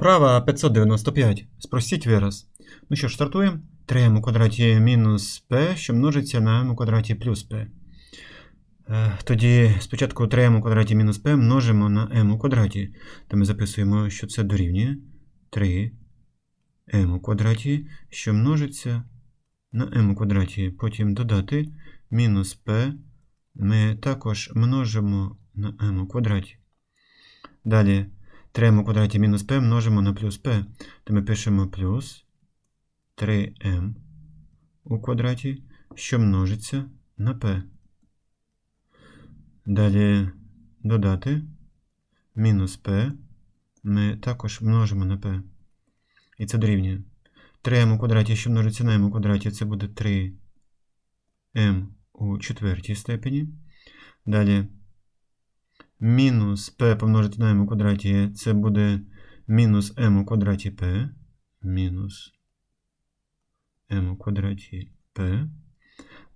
Вправа 595. Спростіть вираз. Ну що ж, стартуємо. 3m у квадраті мінус p, що множиться на m у квадраті плюс p. Е, Тоді спочатку 3m у квадраті мінус p множимо на m у квадраті. То ми записуємо, що це дорівнює 3m у квадраті, що множиться на m у квадраті. Потім додати мінус p. Ми також множимо на m у квадраті. Далі 3m у квадраті мінус p множимо на плюс p. То ми пишемо плюс 3m у квадраті, що множиться на p. Далі додати мінус p. Ми також множимо на p. І це дорівнює. 3m у квадраті, що множиться на m у квадраті, це буде 3m у четвертій степені. Далі мінус p помножити на m у квадраті, це буде мінус m у квадраті p. Мінус m у квадраті p.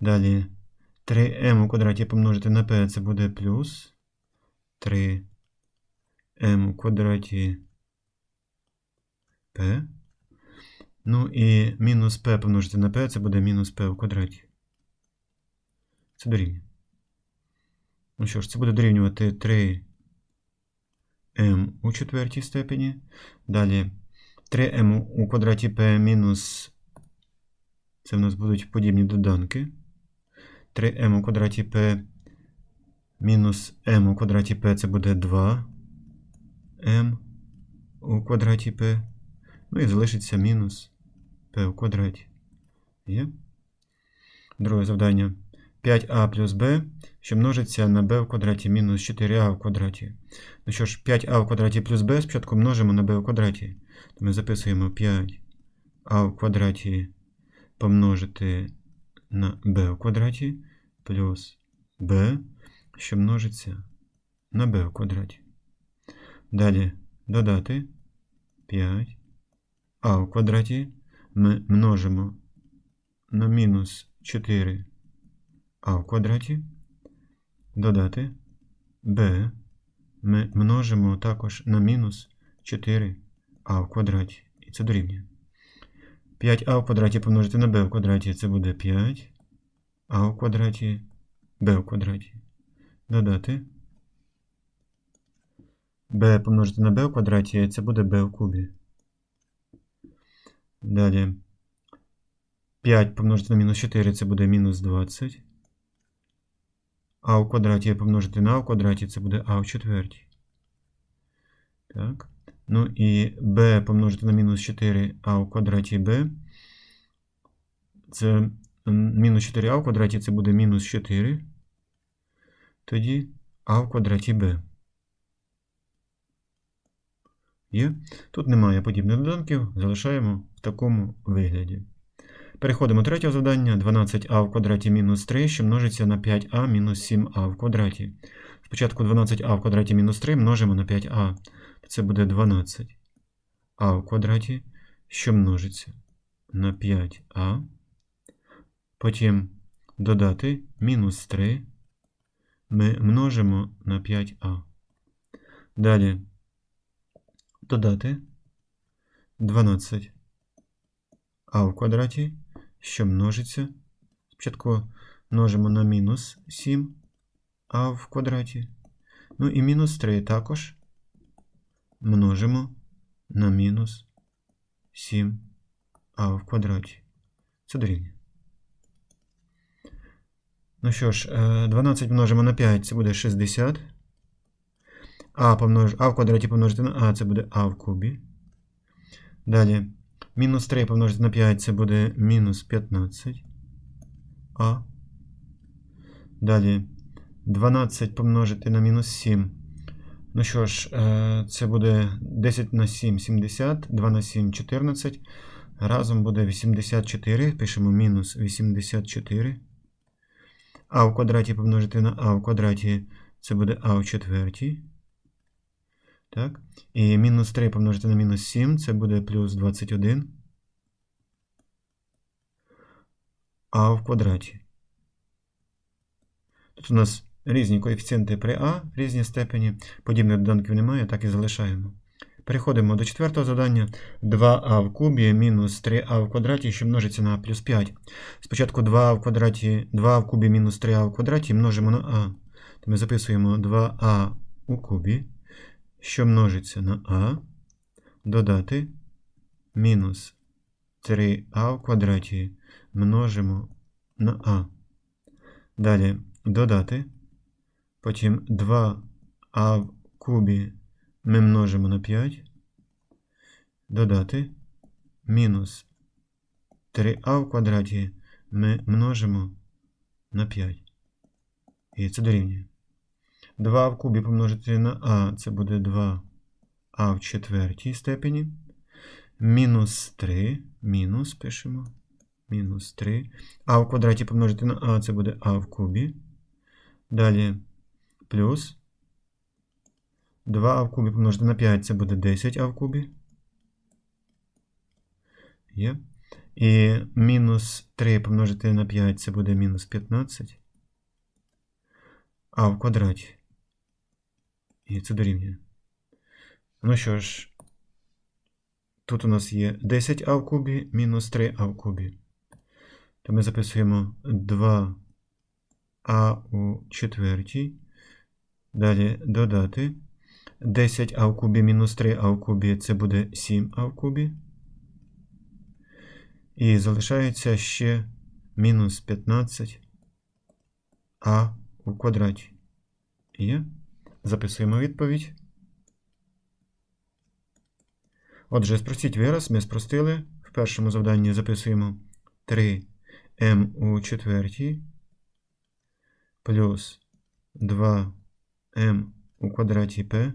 Далі 3m у квадраті помножити на p, це буде плюс 3m у квадраті p. Ну і мінус p помножити на p, це буде мінус p у квадраті. Це дорівнює. Ну що ж, це буде дорівнювати 3m у четвертій степені. Далі 3m у квадраті p мінус. Це в нас будуть подібні доданки. 3m у квадраті p мінус m у квадраті p це буде 2m у квадраті p. Ну і залишиться мінус p у квадраті. Є? Друге завдання. 5а плюс b, що множиться на b в квадраті мінус 4а в квадраті. Ну що ж, 5а в квадраті плюс b спочатку множимо на b в квадраті. То ми записуємо 5а в квадраті помножити на b в квадраті плюс b, що множиться на b в квадраті. Далі додати 5а в квадраті ми множимо на мінус 4 а в квадраті, додати b ми множимо також на мінус 4а в квадраті. І це дорівнює. 5а в квадраті помножити на b в квадраті це буде 5, а в квадраті b в квадраті. Додати b помножити на b в квадраті це буде b в кубі. Далі 5 помножити на мінус 4 це буде мінус 20. А в квадраті помножити на а в квадраті, це буде а в четвертій. Так. Ну і b помножити на мінус 4 а в квадраті b. Це мінус 4а в квадраті це буде мінус 4. Тоді а в квадраті b. Є. Тут немає подібних доданків, залишаємо в такому вигляді. Переходимо до третього завдання. 12а в квадраті мінус 3, що множиться на 5а мінус 7а в квадраті. Спочатку 12а в квадраті мінус 3 множимо на 5а. Це буде 12а в квадраті, що множиться на 5а. Потім додати мінус 3. Ми множимо на 5а. Далі додати 12а в квадраті що множиться. Спочатку множимо на мінус 7 а в квадраті. Ну і мінус 3 також множимо на мінус 7 а в квадраті. Це дорівнює. Ну що ж, 12 множимо на 5, це буде 60. А, помнож... а в квадраті помножити на а, це буде а в кубі. Далі. Мінус 3 помножити на 5 це буде мінус 15. А. Далі 12 помножити на мінус 7. Ну що ж, це буде 10 на 7 70, 2 на 7 14. Разом буде 84. Пишемо мінус 84. А в квадраті помножити на А в квадраті це буде А в четвертій. Так. І мінус 3 помножити на мінус 7, це буде плюс 21. А в квадраті. Тут у нас різні коефіцієнти при А, різні степені. Подібних доданків немає, так і залишаємо. Переходимо до четвертого завдання. 2а в кубі мінус 3а в квадраті, що множиться на плюс 5. Спочатку 2а в квадраті, 2а в кубі мінус 3а в квадраті множимо на а. То ми записуємо 2а у кубі, що множиться на а, додати мінус 3а в квадраті множимо на а. Далі додати. Потім 2а в кубі ми множимо на 5. Додати. Мінус 3а в квадраті ми множимо на 5. І це дорівнює. 2 в кубі помножити на а, це буде 2а в четвертій степені. Мінус 3. Мінус пишемо. Мінус 3. А в квадраті помножити на а, це буде а в кубі. Далі плюс 2а в кубі помножити на 5, це буде 10а в кубі. Є. І мінус 3 помножити на 5, це буде мінус 15. А в квадраті. І це дорівнює. Ну що ж, тут у нас є 10а в кубі мінус 3а в кубі. То ми записуємо 2 а у четвертій. Далі додати. 10а в кубі мінус 3а в кубі це буде 7а в кубі. І залишається ще мінус 15 а у квадраті. Є. Записуємо відповідь. Отже, спростіть вираз, ми спростили. В першому завданні записуємо 3m у четвертій плюс 2m у квадраті p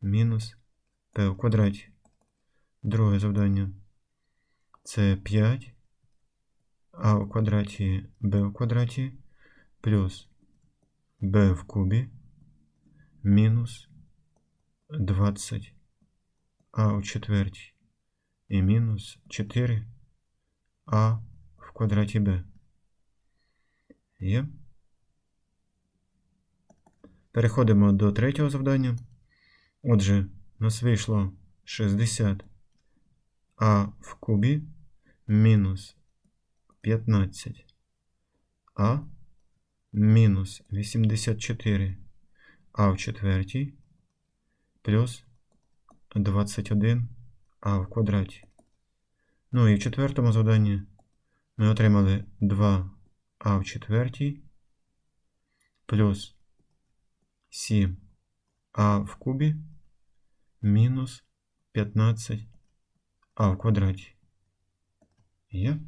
мінус p у квадраті. Друге завдання це 5 а у квадраті b у квадраті плюс b в кубі мінус 20 а у четвертій і мінус 4 а в квадраті b. Є. Переходимо до третього завдання. Отже, у нас вийшло 60 а в кубі мінус 15 а мінус 84 а в четвертій плюс 21 а в квадраті. Ну і в четвертому завданні ми отримали 2 а в четвертій плюс 7 а в кубі мінус 15 а в квадраті. Є?